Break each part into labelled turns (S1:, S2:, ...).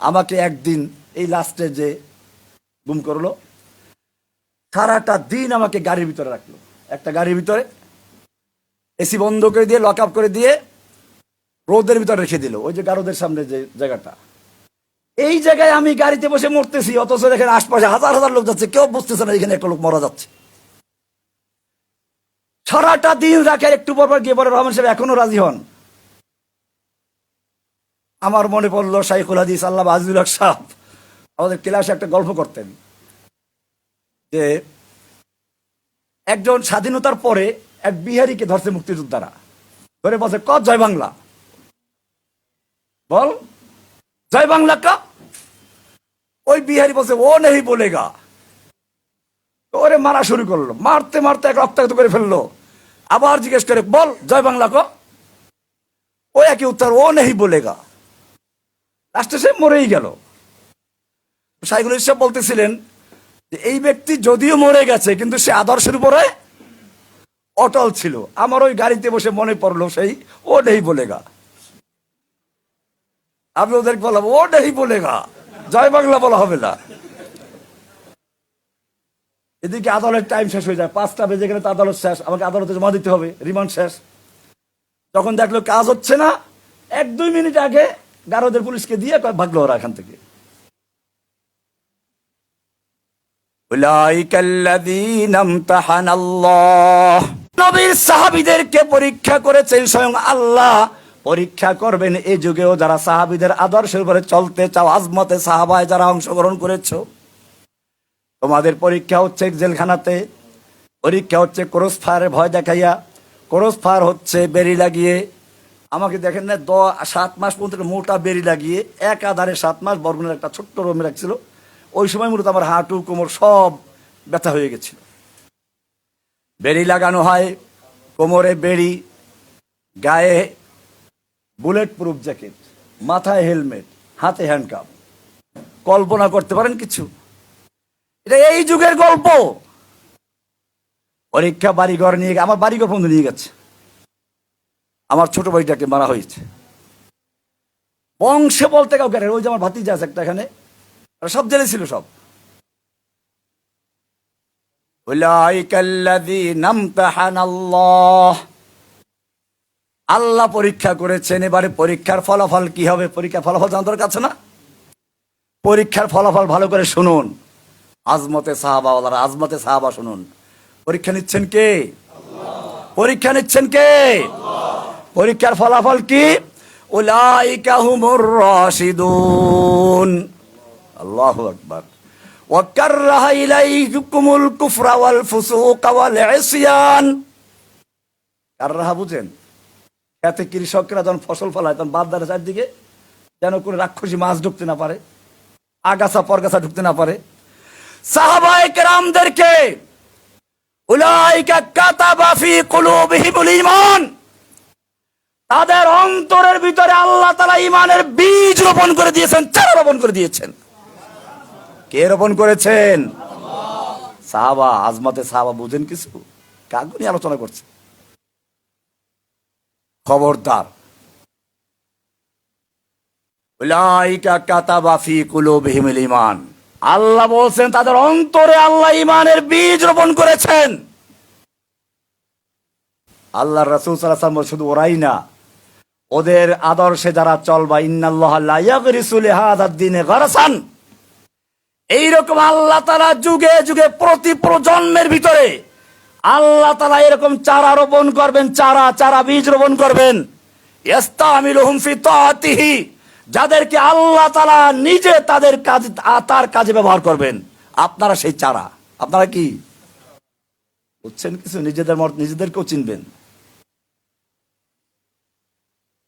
S1: আমাকে একদিন এই লাস্টে যে গুম করল, সারাটা দিন আমাকে গাড়ির ভিতরে রাখল। একটা গাড়ির ভিতরে এসি বন্ধ করে দিয়ে লক আপ করে দিয়ে রোদের ভিতরে রেখে দিল, ওই যে গারোদের সামনে যে জায়গাটা। এই জায়গায় আমি গাড়িতে বসে মরতেছি, অথচ দেখেন আশপাশে হাজার হাজার লোক যাচ্ছে, কেউ বুঝতেছে না এখানে একটা লোক মারা যাচ্ছে। সারাটা দিন রাখে একটু পর পর গিয়ে পরে রহমান সাহেব এখনও রাজি হন। আমার মনে পড়ল শাইখুল হাদিস, আল্লাহ আজিজুল হক সাহ আমাদের ক্লাসে একটা গল্প করতেন যে একজন স্বাধীনতার পরে এক বিহারীকে ধরছে মুক্তিযোদ্ধারা। ধরে বলছে ক জয় বাংলা। বল, জয় বাংলা কা ওই বিহারি বলছে, ও নেই বলেগা। তো ওরে মারা শুরু করল। মারতে মারতে এক রক্তাক্ত করে ফেলল। আবার জিজ্ঞেস করে, বল, জয় বাংলা ক ও একই উত্তর, ও নেই বলেগা। লাস্টে সে মরেই গেল। সাইকুল ইসলাম বলতেছিলেন যে, এই ব্যক্তি যদিও মরে গেছে, কিন্তু সে আদর্শের উপরে অটল ছিল। আমার ওই গাড়িতে বসে মনে পড়ল সেই ও নেই বলেগা আমি ওদেরকে বললাম, ও নেই বলেগা জয় বাংলা বলা হবে না। এদিকে আদালত টাইম শেষ হয়ে যায়। পাঁচটা বেজে গেলে তো আদালত শেষ। আমাকে আদালতে জমা দিতে হবে, রিমান্ড শেষ। যখন দেখল কাজ হচ্ছে না, এক দুই মিনিট আগে গারদের পুলিশকে দিয়ে ভাগলো ওরা এখান থেকে। নবীর সাহাবিদেরকে পরীক্ষা করেছেন স্বয়ং আল্লাহ। পরীক্ষা করবেন এই যুগেও যারা সাহাবিদের আদর্শের উপরে চলতে চাও, আজমতে সাহাবায় যারা অংশগ্রহণ করেছ। তোমাদের পরীক্ষা হচ্ছে জেলখানাতে। পরীক্ষা হচ্ছে ক্রোস ফায়ারে ভয় দেখাইয়া। ক্রোস ফায়ার হচ্ছে বেরি লাগিয়ে। আমাকে দেখেন না, দ, সাত মাস পর্যন্ত মোটা বেরি লাগিয়ে এক আধারে সাত মাস বরগুনের একটা ছোট্ট রোমে রাখছিল। ওই সময় মূলত আমার হাঁটু, কোমর সব ব্যথা হয়ে গেছিল। বেরি লাগানো হয়, কোমরে বেরি, গায়ে বুলেট প্রুফ জ্যাকেট, মাথায় হেলমেট, হাতে হ্যান্ডকাপ। কল্পনা করতে পারেন কিছু? এটা এই যুগের গল্প। পরীক্ষা বাড়িঘর নিয়ে, আমার বাড়িঘর বন্ধু নিয়ে গেছে। আমার ছোট ভাইটাকে মারা হয়েছে। বংশে বলতে কাউকে ওই যে আমার ভাতিজা আছে একটা এখানে সব জেনেছিল সব। আল্লাহ পরীক্ষা করেছেন, এবারে পরীক্ষার ফলাফল কি হবে? পরীক্ষার ফলাফল জানতে কাছে না? পরীক্ষার ফলাফল ভালো করে শুনুন। আজমতে সাহাবা ওলারা আজমতে সাহাবা শুনুন। পরীক্ষা নিচ্ছেন কে? পরীক্ষা নিচ্ছেন কে? পরীক্ষার ফলাফল কি উলাইকা হুমুর রাশিদুন আল্লাহু আকবার وكره إليكم الكفر والفسوق والعصيان কাররাহা বুঝেন খেতে কৃষকরা যখন ফসল ফলায় তখন বাদ দাঁড়ে চারদিকে যেন কোনো রাক্ষসী মাছ ঢুকতে না পারে আগাছা পরগাছা ঢুকতে না পারে সাহাবায়ে কেরামদেরকে উলাইকা কাতাবা ফি কুলুবিহিমুল ঈমান তাদের অন্তরের ভিতরে আল্লাহ তাআলা ঈমানের বীজ রোপণ করে দিয়েছেন, চারা রোপণ করে দিয়েছেন। কে রোপণ করেছেন? সাহাবা, আজমতে সাহাবা বুঝেন কিছু? কাগুনি আলোচনা করছে। খবরদার। আল্লাহ বলছেন, তাদের অন্তরে আল্লাহ ঈমানের বীজ রোপণ করেছেন। আল্লাহ রাসূল শুধু ওরাই না ওদের আদর্শে যারা চলবা ইন্নাল্লাহ লা ইয়াগরিসু লিহাদাদ দ্বীনে গারাসান। এইরকম আল্লাহ তারা যুগে যুগে প্রতি প্রজন্মের ভিতরে আল্লাহ তারা এরকম চারা রোপণ করবেন, চারা চারা বীজ রোপণ করবেন। যাদেরকে আল্লাহ তাআলা নিজে তাদের কাজ, তার কাজে ব্যবহার করবেন। আপনারা সেই চারা। আপনারা কি? বুঝছেন কিছু? নিজেদের মত, নিজেদেরকেও চিনবেন।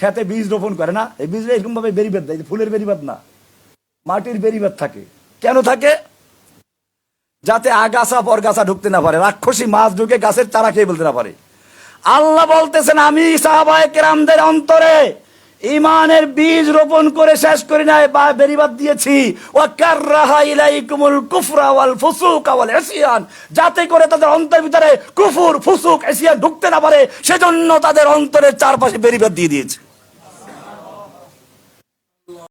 S1: খেতে বীজ রোপণ করে না। এই বীজ এরকম ভাবে বেরিবাদ দেয় ফুলের বেরিবাদ না। মাটির বেরিবাদ থাকে। কেন থাকে? যাতে আগাছা পরগাছা ঢুকতে না পারে, রাক্ষসী মাছ ঢুকে গাছের চারা খেয়ে বলতে না পারে। আল্লাহ বলতেছেন, আমি সাহাবায়ে কেরামদের অন্তরে ইমানের বীজ রোপণ করে শেষ করি নাই, বা বেরিবাদ দিয়েছি। যাতে করে তাদের অন্তরের ভিতরে কুফুর, ফুসুক, ইসয়ান ঢুকতে না পারে, সেজন্য তাদের অন্তরের চারপাশে বেরিবাদ দিয়ে দিয়েছে।